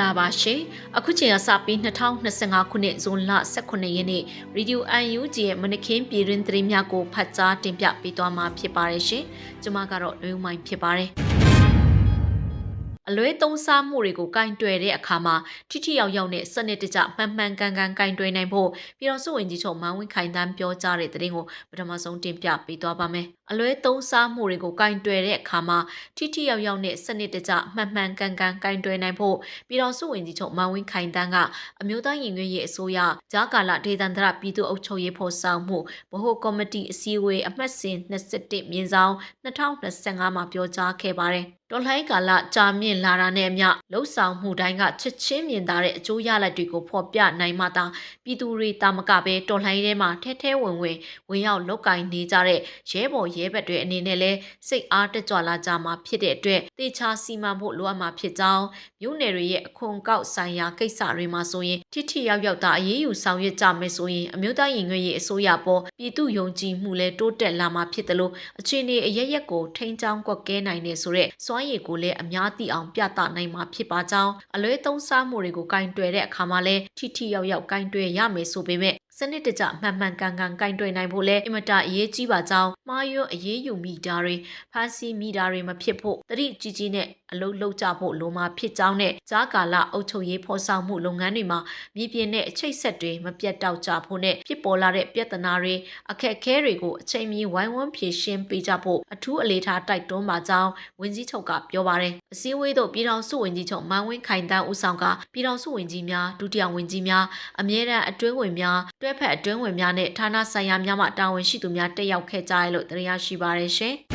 ္ဂလာပါရှင်အခုချိန်ကစပြီး2025ခုနှစ်ဇွန်လ18ရက်နေ့ Radio UNG ရဲ့မနခင်ပြည်တွင်သတင်းများကိုဖတ်ကြားတင်ပြပေးသွားမှာဖြစ်ပါတယ်ရှင်ကျွန်မကတော့လွေဦးမိုင်းဖြစ်ပါတယ် အလွဲသုံးစားမှုတွေကိုကင်တွယ်တဲ့အခါမှာထိထိရောက်ရောက်နဲ့စနစ်တကျမှန်မှန်ကန်ကန်ကင်တွယ်နိုင်ဖို့ပြည်တော်စုဝင်ကြီးချုပ်မန်းဝင်းခိုင်တန်းပြောကြားတဲ့သတင်းကိုပထမဆုံးတင်ပြပေးသွားပါမယ်။အလွဲသုံးစားမှုတွေကိုကင်တွယ်တဲ့အခါမှာထိထိရောက်ရောက်နဲ့စနစ်တကျမှန်မှန်ကန်ကန်ကင်တွယ်နိုင်ဖို့ပြည်တော်စုဝင်ကြီးချုပ်မန်းဝင်းခိုင်တန်းကအမျိုးသားရင်ငွေရေးအစိုးရဂျာကာလဒေသန္တရပြည်သူ့အုပ်ချုပ်ရေးဖော်ဆောင်မှုဗဟိုကော်မတီအစည်းအဝေးအမှတ်စဉ်21မြင်းဆောင်2025မှာပြောကြားခဲ့ပါတယ်။ တော်လှန်ကာလကြာမြင့်လာတာနဲ့အမျှလှုပ်ဆောင်မှုတိုင်းကချက်ချင်းမြင်သာတဲ့အကျိုးရလဒ်တွေကိုဖော်ပြနိုင်မှသာပြည်သူတွေတာမကပဲတော်လှန်ရေးထဲမှာထဲထဲဝင်ဝင်ဝင်ရောက်လုတ်ကင်နေကြတဲ့ရဲဘော်ရဲဘက်တွေအနေနဲ့လဲစိတ်အားတက်ကြွလာကြမှာဖြစ်တဲ့အတွက်တေချာစီမံဖို့လိုအပ်မှာဖြစ်ကြောင်းမြို့နယ်တွေရဲ့အခွန်ကောက်ဆိုင်ရာကိစ္စတွေမှာဆိုရင်ထိထိရောက်ရောက်သာအရေးယူဆောင်ရွက်ကြမယ်ဆိုရင်အမျိုးသားရင်ငွေရေးအစိုးရပေါ်ပြည်သူယုံကြည်မှုလဲတိုးတက်လာမှာဖြစ်တယ်လို့အခြေအနေအရရက်ကိုထိန်းချောင်းကွက်ကဲနိုင်နေဆိုတဲ့စွမ်းရည်ကိုလည်းအများသိအောင်ပြသနိုင်မှာဖြစ်ပါကြောင်းအလွဲသုံးစားမှုတွေကိုကင်တွယ်တဲ့အခါမှာလဲထိထိရောက်ရောက်ကင်တွယ်ရမယ်ဆိုပေမဲ့စနစ်တကျမှန်မှန်ကန်ကန်ကင်တွယ်နိုင်ဖို့လဲအင်မတအရေးကြီးပါကြောင်းမှားယွင်းအရေးယူမိတာတွေဖမ်းဆီးမိတာတွေမဖြစ်ဖို့တတိကြီးကြီးနဲ့ အလုပ်လုပ်ကြဖို့လိုမှာဖြစ်ကြောင်းနဲ့ကြားကာလအုပ်ချုပ်ရေးဖော်ဆောင်မှုလုပ်ငန်းတွေမှာမြေပြင်နဲ့အချိတ်ဆက်တွေမပြတ်တောက်ကြဖို့နဲ့ဖြစ်ပေါ်လာတဲ့ပြဿနာတွေအခက်အခဲတွေကိုအချိန်မီဝိုင်းဝန်းဖြေရှင်းပေးကြဖို့အထူးအလေးထားတိုက်တွန်းပါကြောင်းဝန်ကြီးချုပ်ကပြောပါတယ်အစည်းအဝေးသို့ပြည်ထောင်စုဝန်ကြီးချုပ်မန်းဝင်းခိုင်တန်းဦးဆောင်ကပြည်ထောင်စုဝန်ကြီးများဒုတိယဝန်ကြီးများအမြဲတမ်းအတွင်းဝင်များတွဲဖက်အတွင်းဝင်များနဲ့ဌာနဆိုင်ရာများမှတာဝန်ရှိသူများတက်ရောက်ခဲ့ကြရလို့တရားရှိပါရရှင်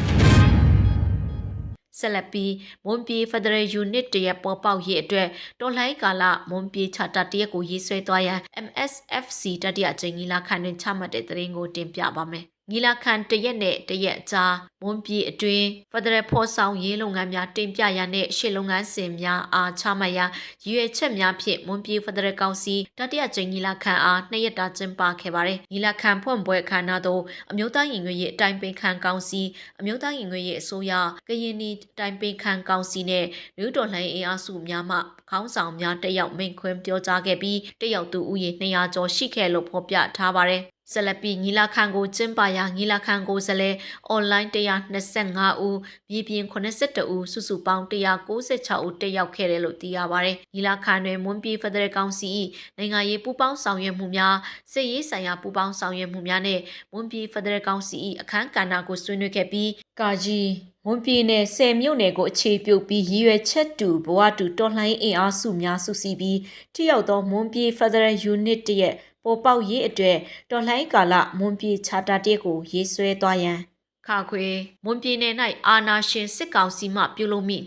ဆက်လက်ပြီးမွန်ပြည် Federal Unit တရက်ပေါ်ပေါက်ရေးအတွက်တော်လှန်ကာလမွန်ပြည်ချတာတရက်ကိုရေးဆွဲသွားရန် MSFC တတိယအကြိမ်ကြီးလာခံတွင်ချမှတ်တဲ့သတင်းကိုတင်ပြပါမယ် ညီလာခံတရက်နဲ့တရက်အကြားမွန်ပြည်အတွင်းဖက်ဒရယ်ဖော်ဆောင်ရေးလုပ်ငန်းများတင်ပြရန်နဲ့ရှေ့လုပ်ငန်းစဉ်များအားချမှတ်ရန်ရည်ရွယ်ချက်များဖြင့်မွန်ပြည်ဖက်ဒရယ်ကောင်စီတတိယကြိမ်ညီလာခံအားနှစ်ရက်တာကျင်းပခဲ့ပါတယ်။ညီလာခံဖွင့်ပွဲအခမ်းအနားသို့အမျိုးသားရင်ငွေရေးအတိုင်းပင်ခံကောင်စီအမျိုးသားရင်ငွေရေးအစိုးရကရင်နီအတိုင်းပင်ခံကောင်စီနဲ့လူတော်လှန်ရေးအားစုများမှခေါင်းဆောင်များတက်ရောက်မိန့်ခွန်းပြောကြားခဲ့ပြီးတက်ရောက်သူဦးရေ200ကျော်ရှိခဲ့လို့ဖော်ပြထားပါတယ်။ ဆက်လက်ပြီးညီလာခံကိုကျင်းပရာညီလာခံကိုစလဲအွန်လိုင်း125ဦးမြေပြင်82ဦးစုစုပေါင်း196ဦးတက်ရောက်ခဲ့တယ်လို့သိရပါတယ်ညီလာခံတွင်မွန်ပြည်ဖက်ဒရယ်ကောင်စီ၏နိုင်ငံရေးပူးပေါင်းဆောင်ရွက်မှုများစစ်ရေးဆိုင်ရာပူးပေါင်းဆောင်ရွက်မှုများနဲ့မွန်ပြည်ဖက်ဒရယ်ကောင်စီ၏အခမ်းကဏ္ဍကိုဆွေးနွေးခဲ့ပြီးကာကြီးမွန်ပြည်နယ်ဆယ်မြို့နယ်ကိုအခြေပြုပြီးရည်ရွယ်ချက်တူဘဝတူတော်လှန်ရေးအင်အားစုများစုစည်းပြီးထိရောက်သောမွန်ပြည်ဖက်ဒရယ်ယူနစ်တရဲ့ ပေါ်ပေါက်ရေးအတွက်တော်လှန်ရေးကာလမွန်ပြည်ချာတာတရက်ကိုရေးဆွဲသွားရန်ခါခွေမွန်ပြည်နယ်၌အာနာရှင်စစ်ကောင်စီမှပြုလုပ်မိ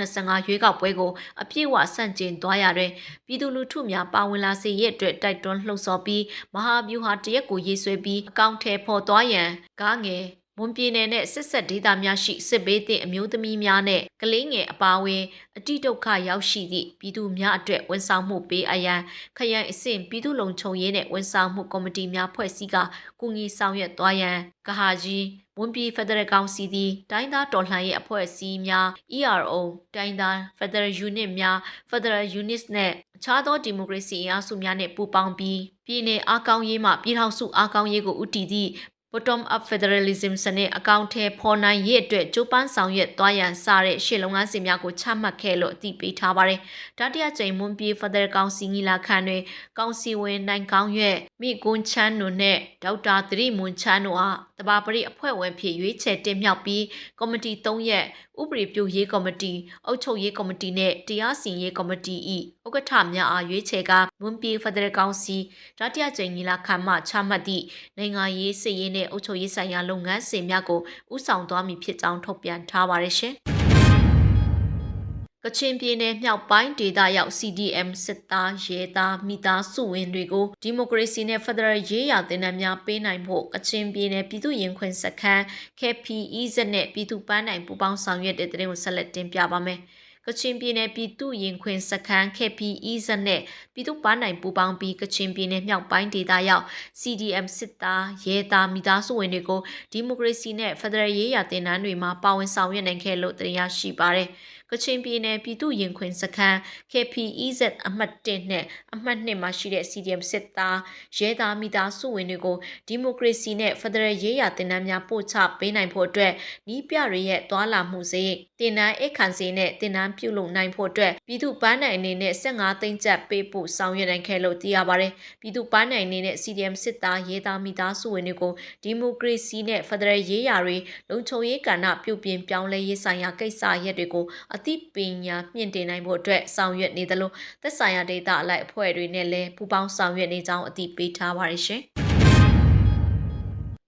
2025ရွေးကောက်ပွဲကိုအပြည့်အဝဆန့်ကျင်သွားရတဲ့ပြည်သူလူထုများပါဝင်လာစေရတဲ့တိုက်တွန်းလှုံ့ဆော်ပြီးမဟာဗျူဟာတရက်ကိုရေးဆွဲပြီးအကောင့်ထဲပေါ်သွားရန်ကားငယ် မွန်ပြည်နယ်နဲ့ဆက်ဆက်ဒေသများရှိစစ်ဘေးသင့်အမျိုးသမီးများနဲ့ကလေးငယ်အပါအဝင်အတိဒုက္ခရောက်ရှိသည့်ပြည်သူများအတွက်ဝန်ဆောင်မှုပေးအပ်ရန်ခရိုင်အဆင့်ပြည်သူ့လုံခြုံရေးနဲ့ဝန်ဆောင်မှုကော်မတီများဖွဲ့စည်းကကူညီဆောင်ရွက်သွားရန်ကဟာကြီးမွန်ပြည်ဖက်ဒရယ်ကောင်စီသည်တိုင်းသားတော်လှန်ရေးအဖွဲ့အစည်းများ ERO တိုင်းသား Federal Unit များ Federal Units နဲ့အခြားသောဒီမိုကရေစီအင်အားစုများနှင့်ပူးပေါင်းပြီးပြည်내အားကောင်းရေးမှပြည်ထောင်စုအားကောင်းရေးကိုဦးတည်သည့် bottom up federalism စနစ်အကောင့်ထဲပေါ်နိုင်ရေးအတွက်ကြိုးပမ်းဆောင်ရွက်သွားရန်စတဲ့ရှေ့လုပ်ငန်းစဉ်များကိုချမှတ်ခဲ့လို့အသိပေးထားပါတယ်။တတိယကြိမ်မွန်ပြည် Federal ကောင်စီညီလာခံတွင်ကောင်စီဝင်နိုင်ကောင်းရွက်မိကွန်းချန်းတို့နဲ့ဒေါက်တာသတိမွန်ချန်းတို့အားတဘာပရိအဖွဲ့ဝင်ဖြစ်ရွေးချယ်တင်မြှောက်ပြီးကော်မတီ၃ရက်ဥပဒေပြုရေးကော်မတီအုပ်ချုပ်ရေးကော်မတီနဲ့တရားစီရင်ရေးကော်မတီ၏ဥက္ကဋ္ဌများအားရွေးချယ်ကမွန်ပြည်ဖက်ဒရယ်ကောင်စီတတိယကြိမ်ညီလာခံမှချမှတ်သည့်နိုင်ငံရေးစစ်ရေးနဲ့အုပ်ချုပ်ရေးဆိုင်ရာလုပ်ငန်းစဉ်များကိုဥဆောင်သွားမည်ဖြစ်ကြောင်းထုတ်ပြန်ထားပါတယ်ရှင်။ ကချင်ပြည်နယ်မြောက်ပိုင်းဒေသရောက် CDM စစ်သားရဲသားမိသားစုဝင်တွေကိုဒီမိုကရေစီနဲ့ဖက်ဒရယ်ရေးရာတင်နန်းများပေးနိုင်ဖို့ကချင်ပြည်နယ်ပြည်သူ့ရင်ခွင်စခန်း KPEZ နဲ့ပြည်သူ့ပန်းနိုင်ပူးပေါင်းဆောင်ရွက်တဲ့တဲ့ကိုဆက်လက်တင်ပြပါမယ်။ကချင်ပြည်နယ်ပြည်သူ့ရင်ခွင်စခန်း KPEZ နဲ့ပြည်သူ့ပန်းနိုင်ပူးပေါင်းပြီးကချင်ပြည်နယ်မြောက်ပိုင်းဒေသရောက် CDM စစ်သားရဲသားမိသားစုဝင်တွေကိုဒီမိုကရေစီနဲ့ဖက်ဒရယ်ရေးရာတင်နန်းတွေမှာပါဝင်ဆောင်ရွက်နိုင်ခဲ့လို့တရားရှိပါတယ်။ ကချင်ပြည်နယ်ပြည်သူ့ရင်ခွင်စခန်း KPEZ အမှတ်1နဲ့အမှတ်2မှာရှိတဲ့ CDM စစ်သားရဲသားမိသားစုဝင်တွေကိုဒီမိုကရေစီနဲ့ဖက်ဒရယ်ရေးရာတင်နန်းများပို့ချပေးနိုင်ဖို့အတွက်ဤပြတွေရဲ့သွာလာမှုစေတင်နန်းအခန့်စေနဲ့တင်နန်းပြုလုပ်နိုင်ဖို့အတွက်ပြည်သူ့ပန်းနိုင်အနေနဲ့15သိန်းကျပ်ပေးဖို့ဆောင်ရွက်နိုင်ခဲ့လို့သိရပါတယ်ပြည်သူ့ပန်းနိုင်အနေနဲ့ CDM စစ်သားရဲသားမိသားစုဝင်တွေကိုဒီမိုကရေစီနဲ့ဖက်ဒရယ်ရေးရာတွေလုံခြုံရေးကဏ္ဍပြုပြင်ပြောင်းလဲရေးဆိုင်ရာကိစ္စရပ်တွေကိုအသိပညာမြင့်တင်နိုင်ဖို့အတွက်ဆောင်ရွက်နေသလိုသက်ဆိုင်ရာဒေသအလိုက်အဖွဲ့တွေနဲ့လည်းပူးပေါင်းဆောင်ရွက်နေကြောင်းအသိပေးထားပါတယ်ရှင်။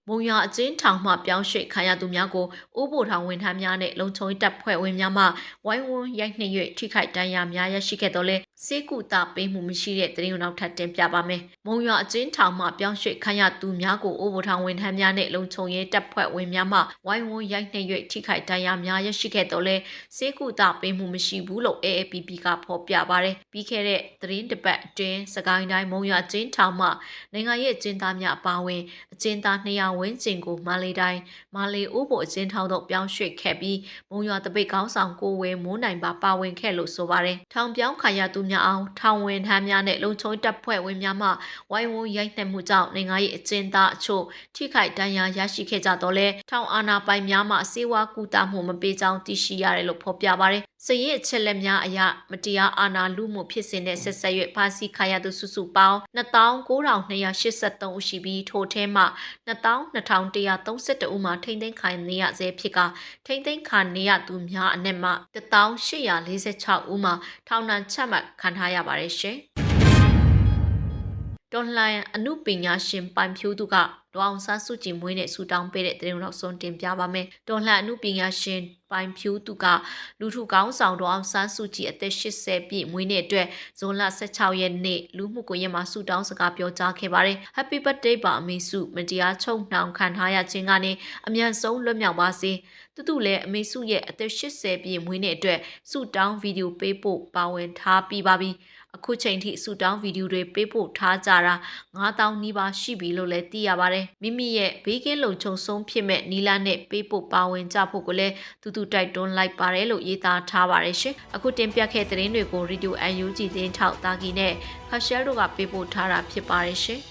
မုံရအကျဉ်းထောင်မှပြောင်းရွှေ့ခံရသူများကိုဥပိုလ်ထောင်ဝန်ထမ်းများနဲ့လုံခြုံရေးတပ်ဖွဲ့ဝင်များမှဝိုင်းဝန်းရိုက်နှိပ်၍ထိခိုက်ဒဏ်ရာများရရှိခဲ့တော့လဲစေကူတာပေးမှုမရှိတဲ့တရင်ကိုနောက်ထပ်တင်ပြပါမယ်။မုံရအကျဉ်းထောင်မှပြောင်းရွှေ့ခံရသူများကိုဥပိုလ်ထောင်ဝန်ထမ်းများနဲ့လုံခြုံရေးတပ်ဖွဲ့ဝင်များမှဝိုင်းဝန်းရိုက်နှိပ်၍ထိခိုက်ဒဏ်ရာများရရှိခဲ့တော့လဲစေကူတာပေးမှုမရှိဘူးလို့ AAPP ကဖော်ပြပါတယ်။ပြီးခဲ့တဲ့သတင်းတပတ်အတွင်းစကိုင်းတိုင်းမုံရအကျဉ်းထောင်မှနိုင်ငံရေးအကျဉ်းသားများအပါအဝင်အကျဉ်းသား200ဝန်းကျင်ကိုမန္တလေးတိုင်းမန္တလေးဥပိုလ်အကျဉ်းထောင်သို့ပြောင်းရွှေ့ခဲ့ပြီးမုံရွာတပိတ်ကောင်းဆောင်ကိုဝဲမိုးနိုင်ပါပါဝင်ခဲ့လို့ဆိုပါတယ်။ထောင်ပြောင်းခံရသူများအောင်ထောင်ဝင်ထမ်းများနဲ့လုံခြုံတပ်ဖွဲ့ဝင်များမှဝိုင်းဝန်းရိုက်နှက်မှုကြောင့်နိုင်ငံရေးအကျဉ်းသားအချို့ထိခိုက်ဒဏ်ရာရရှိခဲ့ကြတော့လဲထောင်အာဏာပိုင်များမှစေဝါကူတာမှုမပေးကြောင်းသိရှိရတယ်လို့ဖော်ပြပါတယ်။ စရင်အချက်လက်များအရမတရားအာဏာလူမှုဖြစ်စဉ်နဲ့ဆက်ဆက်၍ဖာစီခါရသူစုစုပေါင်း2983ဦးရှိပြီးထိုထဲမှ2232ဦးမှာထိမ့်သိမ်းခံနေရဆဲဖြစ်ကထိမ့်သိမ်းခံနေရသူများအနက်မှ1846ဦးမှာထောင်ဒဏ်ချမှတ်ခံထားရပါတယ်ရှင်။တော်လှန်အမှုပညာရှင်ပိုင်ဖြိုးသူက ဒေါအောင်ဆန်းစုကြည်မွေးနဲ့ဆူတောင်းပေးတဲ့တဲ့နောက်ဆုံးတင်ပြပါမယ်။တော်လှန်အမှုပညာရှင်ပိုင်ဖြိုးသူကလူထုကောင်းဆောင်ဒေါအောင်ဆန်းစုကြည်အသက်80ပြည့်မွေးနေ့အတွက်ဇွန်လ16ရက်နေ့လူမှုကွန်ရက်မှာဆူတောင်းစကားပြောကြားခဲ့ပါတယ်။ Happy birthday ပါအမေစုမတရားချုပ်နှောင်ခံထားရခြင်းကနေအမြန်ဆုံးလွတ်မြောက်ပါစေ။တူတူလည်းအမေစုရဲ့အသက်80ပြည့်မွေးနေ့အတွက်ဆူတောင်းဗီဒီယိုပေးဖို့ပါဝင်ထားပြီးပါပြီ။ အခုချိန်ထိဆူတောင်းဗီဒီယိုတွေပေးပို့ထားကြတာ9000နီးပါးရှိပြီလို့လည်းသိရပါတယ်မိမိရဲ့ဘေးကင်းလုံခြုံဆုံးဖြစ်မဲ့နီလာနဲ့ပေးပို့ပါဝင်ကြဖို့ကိုလည်းတူတူတိုက်တွန်းလိုက်ပါတယ်လို့ရေးသားထားပါတယ်ရှင်အခုတင်ပြခဲ့တဲ့သတင်းတွေကို Radio UNG သတင်းထောက်တာဂီနဲ့ခါရှယ်တို့ကပေးပို့ထားတာဖြစ်ပါတယ်ရှင်